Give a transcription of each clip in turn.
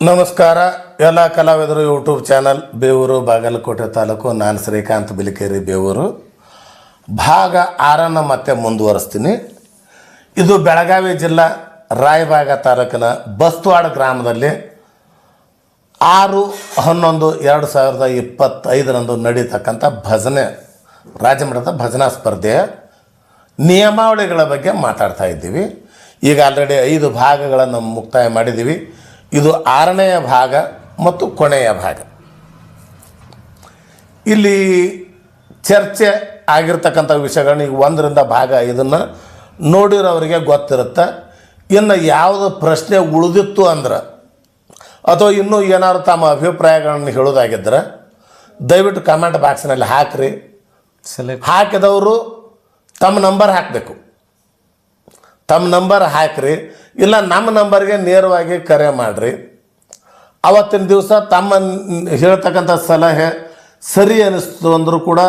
ನಮಸ್ಕಾರ. ಎಲ್ಲ ಕಲಾವಿದರು ಯೂಟ್ಯೂಬ್ ಚಾನಲ್ ಬೇವೂರು ಬಾಗಲಕೋಟೆ ತಾಲೂಕು, ನಾನು ಶ್ರೀಕಾಂತ್ ಬಿಲಿಕೇರಿ, ಬೇವೂರು. ಭಾಗ ಆರನ್ನು ಮತ್ತೆ ಮುಂದುವರಿಸ್ತೀನಿ. ಇದು ಬೆಳಗಾವಿ ಜಿಲ್ಲಾ ರಾಯಬಾಗ ತಾಲೂಕಿನ ಬಸ್ತವಾಡ ಗ್ರಾಮದಲ್ಲಿ ಆರು ಹನ್ನೊಂದು ಎರಡು ಸಾವಿರದ ಇಪ್ಪತ್ತೈದರಂದು ನಡೀತಕ್ಕಂಥ ಭಜನೆ ರಾಜ್ಯಮಟ್ಟದ ಭಜನಾ ಸ್ಪರ್ಧೆಯ ನಿಯಮಾವಳಿಗಳ ಬಗ್ಗೆ ಮಾತಾಡ್ತಾ ಇದ್ದೀವಿ. ಈಗ ಆಲ್ರೆಡಿ ಐದು ಭಾಗಗಳನ್ನು ಮುಕ್ತಾಯ ಮಾಡಿದ್ದೀವಿ. ಇದು ಆರನೆಯ ಭಾಗ ಮತ್ತು ಕೊನೆಯ ಭಾಗ. ಇಲ್ಲಿ ಚರ್ಚೆ ಆಗಿರ್ತಕ್ಕಂಥ ವಿಷಯಗಳನ್ನ ಈಗ ಒಂದರಿಂದ ಭಾಗ ಇದನ್ನು ನೋಡಿರೋರಿಗೆ ಗೊತ್ತಿರುತ್ತೆ. ಇನ್ನು ಯಾವುದು ಪ್ರಶ್ನೆ ಉಳಿದಿತ್ತು ಅಂದ್ರೆ ಅಥವಾ ಇನ್ನೂ ಏನಾದ್ರು ತಮ್ಮ ಅಭಿಪ್ರಾಯಗಳನ್ನು ಹೇಳೋದಾಗಿದ್ದರೆ ದಯವಿಟ್ಟು ಕಮೆಂಟ್ ಬಾಕ್ಸ್ನಲ್ಲಿ ಹಾಕಿರಿ. ಸೆಲೆಕ್ಟ್ ಹಾಕಿದವರು ತಮ್ಮ ನಂಬರ್ ಹಾಕಬೇಕು. ತಮ್ಮ ನಂಬರ್ ಹಾಕಿರಿ. ಇಲ್ಲ, ನಮ್ಮ ನಂಬರ್ಗೆ ನೇರವಾಗಿ ಕರೆ ಮಾಡಿರಿ. ಅವತ್ತಿನ ದಿವಸ ತಮ್ಮ ಹೇಳ್ತಕ್ಕಂಥ ಸಲಹೆ ಸರಿ ಅನ್ನಿಸ್ತು ಅಂದರೂ ಕೂಡ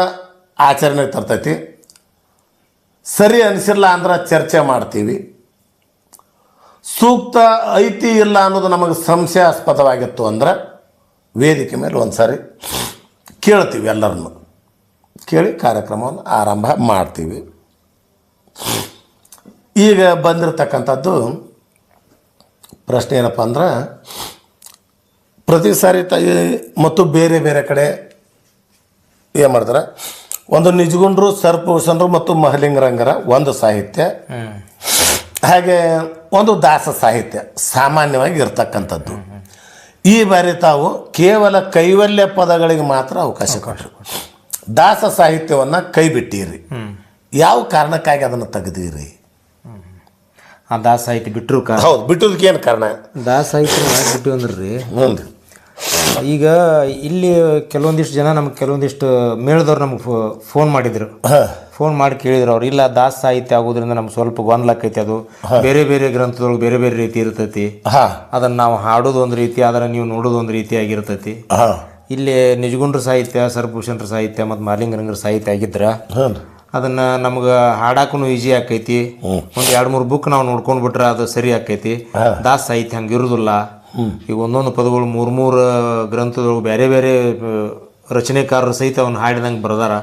ಆಚರಣೆ ತರ್ತೈತಿ. ಸರಿ ಅನಿಸಿಲ್ಲ ಅಂದ್ರೆ ಚರ್ಚೆ ಮಾಡ್ತೀವಿ. ಸೂಕ್ತ ಐತಿ ಇಲ್ಲ ಅನ್ನೋದು ನಮಗೆ ಸಂಶಯಾಸ್ಪದವಾಗಿತ್ತು ಅಂದ್ರೆ ವೇದಿಕೆ ಮೇಲೆ ಒಂದು ಸಾರಿ ಕೇಳ್ತೀವಿ ಎಲ್ಲರನ್ನು. ಕೇಳಿ ಕಾರ್ಯಕ್ರಮವನ್ನು ಆರಂಭ ಮಾಡ್ತೀವಿ. ಈಗ ಬಂದಿರತಕ್ಕಂಥದ್ದು ಪ್ರಶ್ನೆ ಏನಪ್ಪ ಅಂದ್ರೆ ಪ್ರತಿ ಸಾರಿ ತ ಮತ್ತು ಬೇರೆ ಬೇರೆ ಕಡೆ ಏನು ಮಾಡ್ತಾರೆ? ಒಂದು ನಿಜಗುಂಡ್ರು ಸರ್ಪಭೂಷಣರು ಮತ್ತು ಮಹಲಿಂಗರಂಗರ ಒಂದು ಸಾಹಿತ್ಯ. ಹಾಗೆ ಒಂದು ದಾಸ ಸಾಹಿತ್ಯ ಸಾಮಾನ್ಯವಾಗಿ ಇರ್ತಕ್ಕಂಥದ್ದು. ಈ ಬಾರಿ ತಾವು ಕೇವಲ ಕೈವಲ್ಯ ಪದಗಳಿಗೆ ಮಾತ್ರ ಅವಕಾಶ ಕೊಟ್ಟರು ದಾಸ ಸಾಹಿತ್ಯವನ್ನು ಕೈ ಬಿಟ್ಟಿರಿ ಯಾವ ಕಾರಣಕ್ಕಾಗಿ ಅದನ್ನು ತೆಗೆದಿರಿ? ಆ ದಾಸ ಸಾಹಿತ್ಯ ಬಿಟ್ಟರು ಹೌದು ಬಿಟ್ಟದಕ್ಕೆ ಏನು ಕಾರಣ? ದಾಸ ಸಾಹಿತ್ಯ ಬಿಟ್ಟು ರೀ ಹ್ಞೂ ಈಗ ಇಲ್ಲಿ ಕೆಲವೊಂದಿಷ್ಟು ಜನ ನಮ್ಗೆ ಕೆಲವೊಂದಿಷ್ಟು ಮೇಳದವ್ರು ನಮ್ಗೆ ಫೋನ್ ಮಾಡಿದ್ರು. ಫೋನ್ ಮಾಡಿ ಕೇಳಿದ್ರು ಅವ್ರು ಇಲ್ಲ ದಾಸ ಸಾಹಿತ್ಯ ಆಗೋದ್ರಿಂದ ನಮ್ಗೆ ಸ್ವಲ್ಪ ಗೊಂದಲಕ್ಕೈತಿ ಅದು. ಬೇರೆ ಬೇರೆ ಗ್ರಂಥದೊಳಗೆ ಬೇರೆ ಬೇರೆ ರೀತಿ ಇರ್ತೈತಿ. ಅದನ್ನು ನಾವು ಹಾಡೋದು ಒಂದು ರೀತಿ ಅದನ್ನು ನೀವು ನೋಡೋದು ಒಂದು ರೀತಿ ಆಗಿರ್ತೈತಿ. ಇಲ್ಲಿ ನಿಜಗುಂಡ್ರ ಸಾಹಿತ್ಯ ಸರ್ಭೂಷಣರ ಸಾಹಿತ್ಯ ಮತ್ತು ಮಾಲಿಂಗರಂಗರ ಸಾಹಿತ್ಯ ಆಗಿದ್ರೆ ಅದನ್ನ ನಮ್ಗೆ ಹಾಡಾಕೂ ಈಜಿ ಆಕೈತಿ. ಒಂದ್ ಎರಡ್ ಮೂರು ಬುಕ್ ನಾವು ನೋಡ್ಕೊಂಡ್ ಬಿಟ್ರೆ ಅದು ಸರಿ ಆಕೈತಿ. ದಾಸ ಸಾಹಿತ್ಯ ಹಂಗೆ ಇರುದಿಲ್ಲ. ಈಗ ಒಂದೊಂದು ಪದಗಳು ಮೂರ್ ಮೂರು ಗ್ರಂಥದೊಳಗೆ ಬೇರೆ ಬೇರೆ ರಚನೆಕಾರರು ಸಹಿತ ಅವ್ನ ಹಾಡಿದಂಗೆ ಬರ್ದಾರ.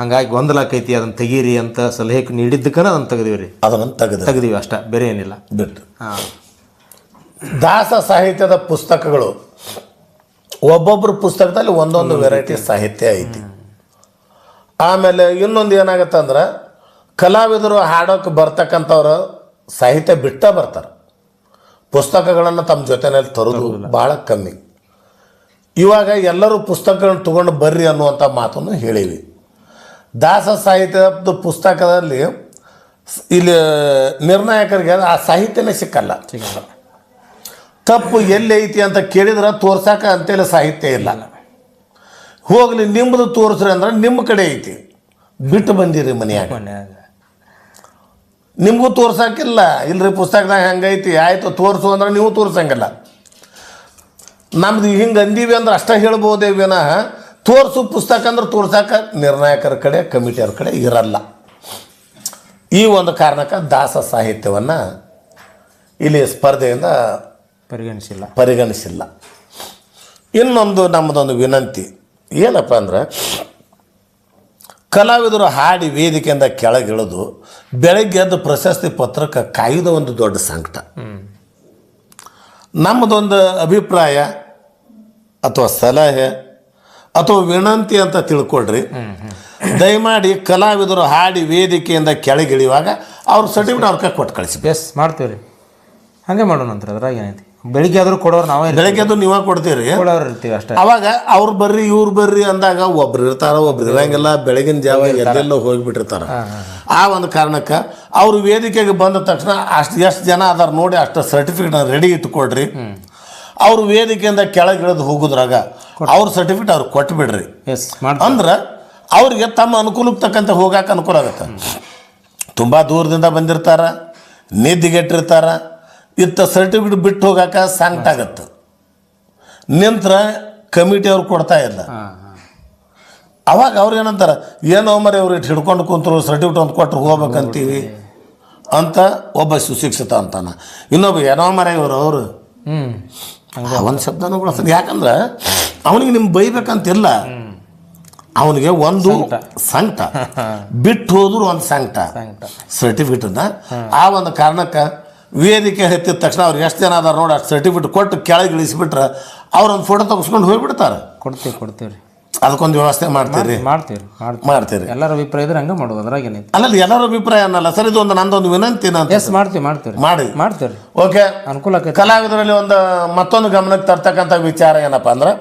ಹಂಗಾಗಿ ಗೊಂದಲ ಆಕೈತಿ ಅದನ್ನ ತೆಗೀರಿ ಅಂತ ಸಲಹೆ ನೀಡಿದ್ದಕ್ಕನ ಅದನ್ನ ತೆಗೆದಿವಿ ರೀ ಅದನ್ನ ತೆಗೆದು ತೆಗೆದಿವಿ ಅಷ್ಟ ಬೇರೆ ಏನಿಲ್ಲ. ಬಿಟ್ಟು ಹಾ. ದಾಸ ಸಾಹಿತ್ಯದ ಪುಸ್ತಕಗಳು ಒಬ್ಬೊಬ್ಬರು ಪುಸ್ತಕದಲ್ಲಿ ಒಂದೊಂದು ವೆರೈಟಿ ಸಾಹಿತ್ಯ ಐತಿ. ಆಮೇಲೆ ಇನ್ನೊಂದು ಏನಾಗುತ್ತೆ ಅಂದ್ರೆ ಕಲಾವಿದರು ಹಾಡೋಕೆ ಬರ್ತಕ್ಕಂಥವ್ರು ಸಾಹಿತ್ಯ ಬಿಟ್ಟ ಬರ್ತಾರೆ. ಪುಸ್ತಕಗಳನ್ನು ತಮ್ಮ ಜೊತೆನಲ್ಲಿ ತರೋದು ಭಾಳ ಕಮ್ಮಿ. ಇವಾಗ ಎಲ್ಲರೂ ಪುಸ್ತಕಗಳನ್ನ ತೊಗೊಂಡು ಬರ್ರಿ ಅನ್ನುವಂಥ ಮಾತನ್ನು ಹೇಳಿವಿ. ದಾಸ ಸಾಹಿತ್ಯದ ಪುಸ್ತಕದಲ್ಲಿ ಇಲ್ಲಿ ನಿರ್ಣಾಯಕರಿಗೆ ಆ ಸಾಹಿತ್ಯನೇ ಸಿಕ್ಕಲ್ಲ. ತಪ್ಪು ಎಲ್ಲಿ ಐತಿ ಅಂತ ಕೇಳಿದ್ರೆ ತೋರ್ಸಕ್ಕೆ ಅಂತೇಳಿ ಸಾಹಿತ್ಯ ಇಲ್ಲ. ಹೋಗ್ಲಿ ನಿಮ್ಮದು ತೋರಿಸ್ರಿ ಅಂದ್ರೆ ನಿಮ್ಮ ಕಡೆ ಐತಿ. ಬಿಟ್ಟು ಬಂದಿರಿ ಮನೆಯಾಗ. ಮನ್ಯಾಗ. ನಿಮಗೂ ತೋರ್ಸಕ್ಕಿಲ್ಲ ಇಲ್ರಿ ಪುಸ್ತಕದಾಗ ಹೆಂಗೈತಿ? ಆಯಿತು ತೋರಿಸು ಅಂದ್ರೆ ನೀವು ತೋರಿಸಂಗಿಲ್ಲ. ನಮ್ದು ಹಿಂಗೆ ಅಂದೀವಿ ಅಂದ್ರೆ ಅಷ್ಟೇ ಹೇಳ್ಬೋದೇ ವಿನಃ ತೋರಿಸು ಪುಸ್ತಕ ಅಂದ್ರೆ ತೋರ್ಸೋಕೆ ನಿರ್ಣಾಯಕರ ಕಡೆ ಕಮಿಟಿಯವ್ರ ಕಡೆ ಇರಲ್ಲ. ಈ ಒಂದು ಕಾರಣಕ್ಕೆ ದಾಸ ಸಾಹಿತ್ಯವನ್ನು ಇಲ್ಲಿ ಸ್ಪರ್ಧೆಯಿಂದ ಪರಿಗಣಿಸಿಲ್ಲ. ಪರಿಗಣಿಸಿಲ್ಲ. ಇನ್ನೊಂದು ನಮ್ಮದೊಂದು ವಿನಂತಿ. ಏನಪ್ಪ ಅಂದ್ರೆ, ಕಲಾವಿದರು ಹಾಡಿ ವೇದಿಕೆಯಿಂದ ಕೆಳಗಿಳಿದು ಬೆಳಗ್ಗೆ ಎದ್ದು ಪ್ರಶಸ್ತಿ ಪತ್ರಕ್ಕೆ ಕಾಯ್ದ ಒಂದು ದೊಡ್ಡ ಸಂಕಟ. ನಮ್ಮದೊಂದು ಅಭಿಪ್ರಾಯ ಅಥವಾ ಸಲಹೆ ಅಥವಾ ವಿನಂತಿ ಅಂತ ತಿಳ್ಕೊಳ್ರಿ. ದಯಮಾಡಿ ಕಲಾವಿದರು ಹಾಡಿ ವೇದಿಕೆಯಿಂದ ಕೆಳಗಿಳಿಯುವಾಗ ಅವ್ರ ಸರ್ಟಿಫಿಕೇಟ್ ಅವ್ರ ಕೊಟ್ಟು ಕಳಿಸಿ ಎಸ್ ರೀ ಹಂಗೆ ಮಾಡೋಣ ನಂತರ ಅದ್ರಾಗ ಏನೈತಿ? ಬೆಳಿಗ್ಗೆ ಆದ್ರೂ ಕೊಡೋರು ನಾವೇ ಬೆಳಿಗ್ಗೆ ಎದ್ದು ನೀವೇ ಕೊಡ್ತೀರಿ? ಕೊಡೋರು ಇರ್ತೀವಿ ಅಷ್ಟೇ. ಅವಾಗ ಅವ್ರು ಬರ್ರಿ ಇವ್ರು ಬರ್ರಿ ಅಂದಾಗ ಒಬ್ರು ಇರ್ತಾರ ಒಬ್ರು ಇರಂಗಿಲ್ಲ ಬೆಳಗಿನ ಜಾವ ಎಲ್ಲೆಲ್ಲೋ ಹೋಗಿಬಿಟ್ಟಿರ್ತಾರ. ಆ ಒಂದು ಕಾರಣಕ್ಕೆ ಅವ್ರು ವೇದಿಕೆಗೆ ಬಂದ ತಕ್ಷಣ ಅಷ್ಟು ಎಷ್ಟು ಜನ ಅದಾರ ನೋಡಿ ಅಷ್ಟು ಸರ್ಟಿಫಿಕೇಟ್ ರೆಡಿ ಇಟ್ಕೊಡ್ರಿ ಅವ್ರು ವೇದಿಕೆಯಿಂದ ಕೆಳಗಿಳಿದು ಹೋಗುದ್ರಾಗ ಅವ್ರ ಸರ್ಟಿಫಿಕೇಟ್ ಅವ್ರು ಕೊಟ್ಟು ಬಿಡ್ರಿ ಅಂದ್ರೆ ಅವ್ರಿಗೆ ತಮ್ಮ ಅನುಕೂಲಕ್ಕೆ ತಕ್ಕಂತೆ ಹೋಗಕ್ಕೆ ಅನುಕೂಲ ಆಗುತ್ತೆ. ತುಂಬ ದೂರದಿಂದ ಬಂದಿರ್ತಾರ ನಿದ್ದಿಗೆಟ್ಟಿರ್ತಾರ ಇತ್ತ ಸರ್ಟಿಫಿಕೇಟ್ ಬಿಟ್ಟು ಹೋಗಾಕ ಸ್ಯಾಂಕ್ಟ್ ಆಗತ್ತೆ. ನಿಂತ್ರ ಕಮಿಟಿ ಅವ್ರು ಕೊಡ್ತಾ ಇಲ್ಲ. ಅವಾಗ ಅವ್ರು ಏನಂತಾರೆ ಏನೋ ಮರಿ ಅವ್ರು ಇಟ್ಟು ಹಿಡ್ಕೊಂಡು ಕುಂತರು ಸರ್ಟಿಫಿಕೇಟ್ ಒಂದು ಕೊಟ್ಟರು ಹೋಗ್ಬೇಕಂತೀವಿ ಅಂತ ಒಬ್ಬ ಸುಶಿಕ್ಷಿತ ಅಂತಾನ. ಇನ್ನೊಬ್ಬ ಏನೋ ಮರ ಇವರು ಅವರು. ಒಂದು ಶಬ್ದನೂ ಯಾಕಂದ್ರೆ ಅವನಿಗೆ ನಿಮ್ಗೆ ಬೈಬೇಕಂತಿಲ್ಲ. ಅವನಿಗೆ ಒಂದು ಸಂಕಟ. ಬಿಟ್ಟು ಹೋದ್ರು ಒಂದು ಸಂಕಟ. ಸರ್ಟಿಫಿಕೇಟನ್ನ ಆ ಒಂದು ಕಾರಣಕ್ಕೆ ವೇದಿಕೆ ಹತ್ತಿದ ತಕ್ಷಣ ಅವ್ರಿಗೆ ಎಷ್ಟು ಜನ ಅದಾರ ನೋಡಿ ಅಷ್ಟು ಸರ್ಟಿಫಿಕೇಟ್ ಕೊಟ್ಟು ಕೆಳಗೆ ಇಳಿಸಿಬಿಟ್ರೆ ಅವ್ರೊಂದು ಫೋಟೋ ತೆಗೆಸ್ಕೊಂಡು ಹೋಗಿಬಿಡ್ತಾರೆ. ಕೊಡ್ತೀವಿ ಕೊಡ್ತೀವಿ ರೀ ಅದಕ್ಕೊಂದು ವ್ಯವಸ್ಥೆ ಮಾಡ್ತೀರಿ. ಮಾಡ್ತೀವಿ ರೀ ಮಾಡ್ತೀವಿ ಮಾಡ್ತೀರಿ. ಎಲ್ಲರ ಅಭಿಪ್ರಾಯ ಇದ್ರೆ ಹಂಗೆ ಮಾಡೋದು ಅದ್ರಾಗ ಏನೈತಿ ಅಲ್ಲಲ್ಲಿ ಎಲ್ಲರ ಅಭಿಪ್ರಾಯ ಅನ್ನಲ್ಲ. ಸರ್ ಇದು ಒಂದು ನಂದೊಂದು ವಿನಂತಿ ನಾನು ಎಸ್ ಮಾಡ್ತೀವಿ ಮಾಡ್ತೀವಿ ಮಾಡಿ. ಮಾಡ್ತೀವಿ ಓಕೆ ಅನುಕೂಲ ಆಕೈತಿ. ಕಲಾವಿದರಲ್ಲಿ ಒಂದು ಮತ್ತೊಂದು ಗಮನಕ್ಕೆ ತರ್ತಕ್ಕಂಥ ವಿಚಾರ ಏನಪ್ಪ ಅಂದ್ರೆ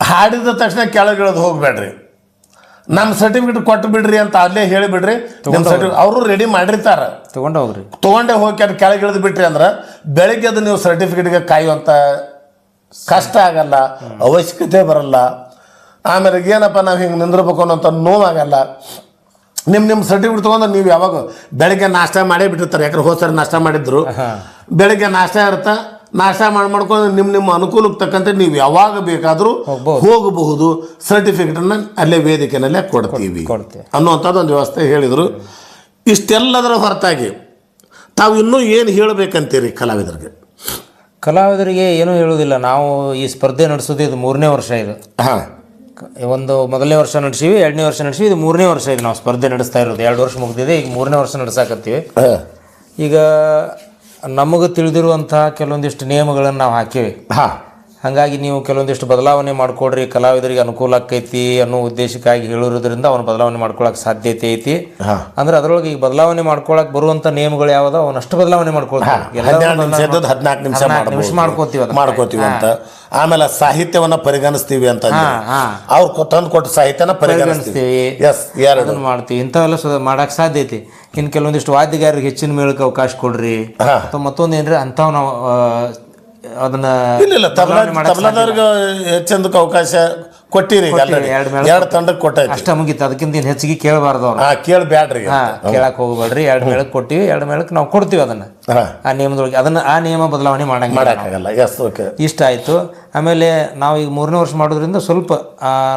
ಹಾಡಿದ ತಕ್ಷಣ ಕೆಳಗಿಳಿದು ಹೋಗ್ಬೇಡ್ರಿ. ನಮ್ಮ ಸರ್ಟಿಫಿಕೇಟ್ ಕೊಟ್ಟು ಬಿಡ್ರಿ ಅಂತ ಅಲ್ಲೇ ಹೇಳಿಬಿಡ್ರಿ ನಿಮ್ಮ ಸರ್ಟಿಫಿಕೇಟ್ ಅವರು ರೆಡಿ ಮಾಡಿರ್ತಾರೆ. ತೊಗೊಂಡು ಹೋಗ್ರಿ. ತಗೊಂಡೆ ಹೋಗಿ ಅದು ಕೆಳಗೆ ಇಳಿದು ಬಿಟ್ರಿ ಅಂದ್ರೆ ಬೆಳಗ್ಗೆ ಅದು ನೀವು ಸರ್ಟಿಫಿಕೇಟ್ಗೆ ಕಾಯುವಂಥ ಕಷ್ಟ ಆಗಲ್ಲ ಅವಶ್ಯಕತೆ ಬರಲ್ಲ. ಆಮೇಲೆ ಏನಪ್ಪ ನಾವು ಹಿಂಗೆ ನಿಂದಿರ್ಬೇಕು ಅನ್ನೋಂಥ ನೋವಾಗಲ್ಲ ನಿಮ್ಮ ನಿಮ್ಮ ಸರ್ಟಿಫಿಕೇಟ್ ತೊಗೊಂಡು ನೀವು ಯಾವಾಗ ಬೆಳಗ್ಗೆ ನಾಷ್ಟ ಮಾಡೇ ಬಿಟ್ಟಿರ್ತಾರೆ. ಯಾಕಂದ್ರೆ ಹೋದ ಸರಿ ನಾಷ್ಟ ಮಾಡಿದ್ರು. ಬೆಳಗ್ಗೆ ನಾಷ್ಟ ಇರುತ್ತೆ? ನಾಷ್ಟ ಮಾಡಿ ಮಾಡ್ಕೊಂಡು ನಿಮ್ಮ ನಿಮ್ಮ ಅನುಕೂಲಕ್ಕೆ ತಕ್ಕಂತೆ ನೀವು ಯಾವಾಗ ಬೇಕಾದರೂ ಹೋಗಬಹುದು. ಸರ್ಟಿಫಿಕೇಟನ್ನು ಅಲ್ಲೇ ವೇದಿಕೆನಲ್ಲೇ ಕೊಡ್ತೀವಿ. ಅನ್ನುವಂಥದ್ದು ಒಂದು ವ್ಯವಸ್ಥೆ ಹೇಳಿದರು. ಇಷ್ಟೆಲ್ಲದರ ಹೊರತಾಗಿ ತಾವು ಇನ್ನೂ ಏನು ಹೇಳಬೇಕಂತೀರಿ ಕಲಾವಿದರಿಗೆ? ಕಲಾವಿದರಿಗೆ ಏನೂ ಹೇಳೋದಿಲ್ಲ ನಾವು ಈ ಸ್ಪರ್ಧೆ ನಡೆಸೋದು ಇದು ಮೂರನೇ ವರ್ಷ ಇದು. ಹಾಂ. ಒಂದು ಮೊದಲನೇ ವರ್ಷ ನಡೆಸೀವಿ ಎರಡನೇ ವರ್ಷ ನಡೆಸಿ ಇದು ಮೂರನೇ ವರ್ಷ ಇದು ನಾವು ಸ್ಪರ್ಧೆ ನಡೆಸ್ತಾ ಇರೋದು. ಎರಡು ವರ್ಷ ಮುಗ್ದಿದೆ ಈಗ ಮೂರನೇ ವರ್ಷ ನಡೆಸಾಕತ್ತೀವಿ. ಈಗ ನಮಗೆ ತಿಳಿದಿರುವಂತಹ ಕೆಲವೊಂದಿಷ್ಟು ನಿಯಮಗಳನ್ನು ನಾವು ಹಾಕೀವಿ. ಹಾಂ. ಹಾಗಾಗಿ ನೀವು ಕೆಲವೊಂದಿಷ್ಟು ಬದಲಾವಣೆ ಮಾಡಿಕೊಡ್ರಿ ಕಲಾವಿದರಿಗೆ ಅನುಕೂಲ ಆಕೈತಿ ಅನ್ನೋ ಉದ್ದೇಶಕ್ಕಾಗಿ ಹೇಳಿರೋದ್ರಿಂದ ಅವನು ಬದಲಾವಣೆ ಮಾಡ್ಕೊಳಕ್ಕೆ ಸಾಧ್ಯತೆ ಐತಿ. ಅಂದ್ರೆ ಅದರೊಳಗೆ ಈಗ ಬದಲಾವಣೆ ಮಾಡ್ಕೊಳಕ್ ಬರುವಂತ ನಿಯಮಗಳು ಯಾವ್ದು ಅವನಷ್ಟು ಬದಲಾವಣೆ ಮಾಡ್ಕೊಳ್ತೀವಿ ಹದಿನಾಲ್ಕು ನಿಮಿಷ ನಿಮಿಷ ಮಾಡ್ಕೋತೀವಿ. ಮಾಡ್ಕೋತೀವಿ ಅಂತ. ಆಮೇಲೆ ಸಾಹಿತ್ಯವನ್ನ ಪರಿಗಣಿಸ್ತೀವಿ ಅಂತ ಅವ್ರು ತಂದು ಕೊಟ್ಟ ಸಾಹಿತ್ಯನ ಪರಿಗಣಿಸ್ತೀವಿ. ಎಸ್ ಎರಡು ಅದನ್ನ ಮಾಡ್ತೀವಿ. ಇಂಥವೆಲ್ಲ ಮಾಡಕ್ ಸಾಧ್ಯ ಐತಿ. ಇನ್ನು ಕೆಲವೊಂದಿಷ್ಟು ವಾದ್ಯಗಾರರಿಗೆ ಹೆಚ್ಚಿನ ಮೇಳಕ್ಕೆ ಅವಕಾಶ ಕೊಡ್ರಿ. ಮತ್ತೊಂದು ಏನ್ರಿ ಅಂಥವ್ ನಾವು ಅದನ್ನ ಇಲ್ಲ ಇಲ್ಲ ತಬಲಾ ತಬಲಾದವ್ರಿಗೆ ಹೆಚ್ಚಂದಕ್ಕೆ ಅವಕಾಶ ಕೊಟ್ಟಿರಿ. ಎರಡು ತಂಡಕ್ಕೆ ಕೊಟ್ಟೈತಿ ಅಷ್ಟ ಮುಗೀತು ಅದಕ್ಕಿಂತ ಇನ್ನು ಹೆಚ್ಚಿಗೆ ಕೇಳಬಾರ್ದು ಅವ್ರು. ಹಾ ಕೇಳಿ ಬ್ಯಾಡ್ರಿ ಹಾ ಕೇಳಕ್ ಹೋಗ್ಬೇಡ್ರಿ ಎರಡು ಮೇಳಕ್ಕೆ ಕೊಟ್ಟಿವಿ ಎರಡು ಮೇಳಕ್ಕೆ ನಾವು ಕೊಡ್ತೀವಿ ಅದನ್ನ. ಆ ನಿಯಮದೊಳಗೆ ಅದನ್ನ ಆ ನಿಯಮ ಬದಲಾವಣೆ ಮಾಡಂಗಿಲ್ಲ ಮಾಡಕ್ಕಾಗಲ್ಲ. ಎಸ್ ಓಕೆ ಇಷ್ಟ ಆಯ್ತು. ಆಮೇಲೆ ನಾವು ಈಗ ಮೂರನೇ ವರ್ಷ ಮಾಡೋದ್ರಿಂದ ಸ್ವಲ್ಪ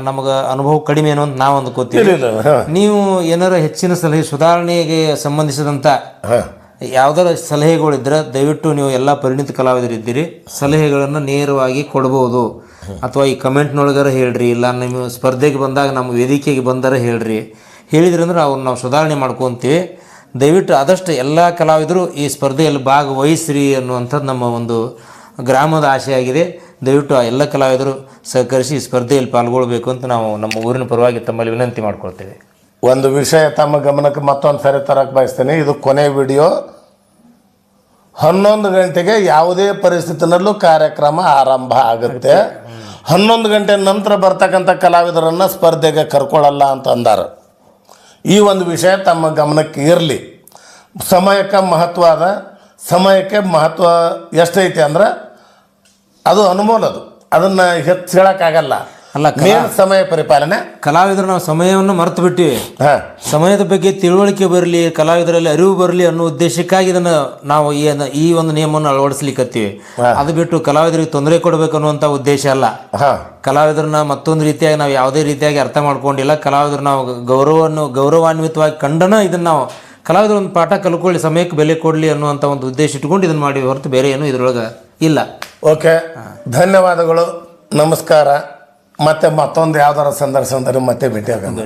ನಮಗೆ ಅನುಭವ ಕಡಿಮೆ ಏನೋ ಅಂತ ನಾವು ಅಂದ್ಕೋತೀವಿ ನೀವು ಏನಾರ ಹೆಚ್ಚಿನ ಸಲಹೆ ಸುಧಾರಣೆಗೆ ಸಂಬಂಧಿಸಿದಂತ ಯಾವ್ದಾರ ಸಲಹೆಗಳಿದ್ರೆ ದಯವಿಟ್ಟು ನೀವು ಎಲ್ಲ ಪರಿಣಿತ ಕಲಾವಿದರಿದ್ದೀರಿ. ಸಲಹೆಗಳನ್ನು ನೇರವಾಗಿ ಕೊಡ್ಬೋದು. ಅಥವಾ ಈ ಕಮೆಂಟ್ನೊಳಗಾರ ಹೇಳ್ರಿ, ಇಲ್ಲ ನಿಮ್ಮ ಸ್ಪರ್ಧೆಗೆ ಬಂದಾಗ ನಮ್ಮ ವೇದಿಕೆಗೆ ಬಂದಾರ ಹೇಳ್ರಿ. ಹೇಳಿದ್ರಂದ್ರೆ ಅವ್ರನ್ನ ನಾವು ಸುಧಾರಣೆ ಮಾಡ್ಕೊತೀವಿ. ದಯವಿಟ್ಟು ಆದಷ್ಟು ಎಲ್ಲ ಕಲಾವಿದರು ಈ ಸ್ಪರ್ಧೆಯಲ್ಲಿ ಭಾಗವಹಿಸ್ರಿ ಅನ್ನುವಂಥದ್ದು ನಮ್ಮ ಒಂದು ಗ್ರಾಮದ ಆಸೆಯಾಗಿದೆ. ದಯವಿಟ್ಟು ಆ ಎಲ್ಲ ಕಲಾವಿದರು ಸಹಕರಿಸಿ ಈ ಸ್ಪರ್ಧೆಯಲ್ಲಿ ಪಾಲ್ಗೊಳ್ಬೇಕು ಅಂತ ನಾವು ನಮ್ಮ ಊರಿನ ಪರವಾಗಿ ತಮ್ಮಲ್ಲಿ ವಿನಂತಿ ಮಾಡ್ಕೊಳ್ತೇವೆ. ಒಂದು ವಿಷಯ ತಮ್ಮ ಗಮನಕ್ಕೆ ಮತ್ತೊಂದು ಸರಿ ತರಕ್ಕೆ ಬಯಸ್ತೇನೆ. ಇದು ಕೊನೆ ವಿಡಿಯೋ. ಹನ್ನೊಂದು ಗಂಟೆಗೆ ಯಾವುದೇ ಪರಿಸ್ಥಿತಿನಲ್ಲೂ ಕಾರ್ಯಕ್ರಮ ಆರಂಭ ಆಗುತ್ತೆ. ಹನ್ನೊಂದು ಗಂಟೆ ನಂತರ ಬರ್ತಕ್ಕಂಥ ಕಲಾವಿದರನ್ನು ಸ್ಪರ್ಧೆಗೆ ಕರ್ಕೊಳ್ಳಲ್ಲ ಅಂತ ಅಂದಾರ. ಈ ಒಂದು ವಿಷಯ ತಮ್ಮ ಗಮನಕ್ಕೆ ಇರಲಿ. ಸಮಯಕ್ಕೆ ಮಹತ್ವ ಅದ. ಸಮಯಕ್ಕೆ ಮಹತ್ವ ಎಷ್ಟೈತಿ ಅಂದ್ರೆ ಅದು ಅನುಮೋಲದು. ಅದನ್ನು ಹೆಚ್ಚು ಹೇಳೋಕ್ಕಾಗಲ್ಲ. ಅಲ್ಲ, ಮೇನ್ ಸಮಯ ಪರಿಪಾಲನೆ. ಕಲಾವಿದರು ನಾವು ಸಮಯವನ್ನು ಮರೆತು ಬಿಟ್ಟಿವಿ. ಸಮಯದ ಬಗ್ಗೆ ತಿಳುವಳಿಕೆ ಬರಲಿ ಕಲಾವಿದರಲ್ಲಿ ಅರಿವು ಬರಲಿ ಅನ್ನೋ ಉದ್ದೇಶಕ್ಕಾಗಿ ಇದನ್ನ ನಾವು ಈ ಒಂದು ನಿಯಮವನ್ನು ಅಳವಡಿಸ್ಲಿಕ್ಕತ್ತೀವಿ ಅದು ಬಿಟ್ಟು ಕಲಾವಿದರಿಗೆ ತೊಂದರೆ ಕೊಡಬೇಕು ಅನ್ನುವಂಥ ಉದ್ದೇಶ ಅಲ್ಲ. ಕಲಾವಿದರನ್ನ ಮತ್ತೊಂದು ರೀತಿಯಾಗಿ ನಾವು ಯಾವುದೇ ರೀತಿಯಾಗಿ ಅರ್ಥ ಮಾಡ್ಕೊಂಡಿಲ್ಲ. ಕಲಾವಿದರು ನಾವು ಗೌರವವನ್ನು ಗೌರವಾನ್ವಿತವಾಗಿ ಕಂಡನ ಇದನ್ನ ನಾವು ಕಲಾವಿದರು ಒಂದು ಪಾಠ ಕಲ್ಕೊಳ್ಳಿ ಸಮಯಕ್ಕೆ ಬೆಲೆ ಕೊಡಲಿ ಅನ್ನುವಂಥ ಒಂದು ಉದ್ದೇಶ ಇಟ್ಕೊಂಡು ಇದನ್ನು ಮಾಡಿ ಹೊರತು ಬೇರೆ ಏನು ಇದ್ರೊಳಗೆ ಇಲ್ಲ. ಓಕೆ. ಧನ್ಯವಾದಗಳು. ನಮಸ್ಕಾರ. ಮತ್ತೆ ಮತ್ತೊಂದು ಯಾವ್ದಾರ ಸಂದರ್ಶನದಲ್ಲಿ ಮತ್ತೆ ಭೇಟಿ ಆಗೋಣ.